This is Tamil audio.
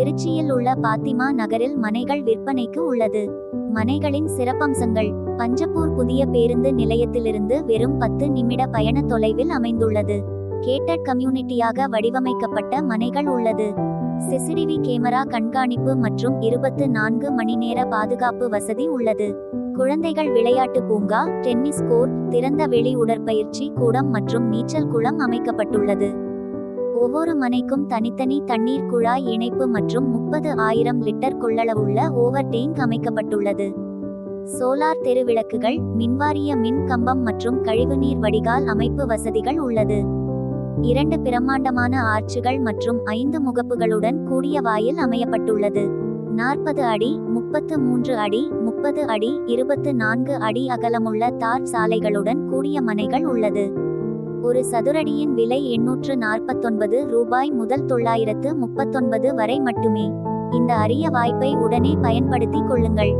திருச்சியில் உள்ள பாத்திமா நகரில் மனைகள் விற்பனைக்கு உள்ளது. மனைகளின் சிறப்பம்சங்கள். பஞ்சப்பூர் புதிய பேருந்து நிலையத்திலிருந்து வெறும் பத்து நிமிட பயண தொலைவில் அமைந்துள்ளது. கேட்டட் கம்யூனிட்டியாக வடிவமைக்கப்பட்ட மனைகள் உள்ளது. சிசிடிவி கேமரா கண்காணிப்பு மற்றும் இருபத்து நான்கு மணி நேர பாதுகாப்பு வசதி உள்ளது. குழந்தைகள் விளையாட்டு பூங்கா டென்னிஸ் கோர்ட் திறந்த வெளி உடற்பயிற்சி கூடம் மற்றும் நீச்சல் குளம் அமைக்கப்பட்டுள்ளது. ஒவ்வொரு மனைக்கும் தனித்தனி தண்ணீர் குழாய் இணைப்பு மற்றும் முப்பது ஆயிரம் லிட்டர் கொள்ளளவுள்ள ஓவர் டேங்க் அமைக்கப்பட்டுள்ளது. சோலார் தெருவிளக்குகள் மின்வாரிய மின் கம்பம் மற்றும் கழிவுநீர் வடிகால் அமைப்பு வசதிகள் உள்ளது. இரண்டு பிரம்மாண்டமான ஆர்ச்சுகள் மற்றும் ஐந்து முகப்புகளுடன் கூடிய வாயில் அமையப்பட்டுள்ளது. நாற்பது அடி முப்பத்து மூன்று அடி முப்பது அடி இருபத்து நான்கு அடி அகலமுள்ள தார் சாலைகளுடன் கூடிய மனைகள் உள்ளது. ஒரு சதுரடியின் விலை எண்ணூற்று நாற்பத்தொன்பது ரூபாய் முதல் தொள்ளாயிரத்து முப்பத்தொன்பது வரை மட்டுமே. இந்த அரிய வாய்ப்பை உடனே பயன்படுத்திக் கொள்ளுங்கள்.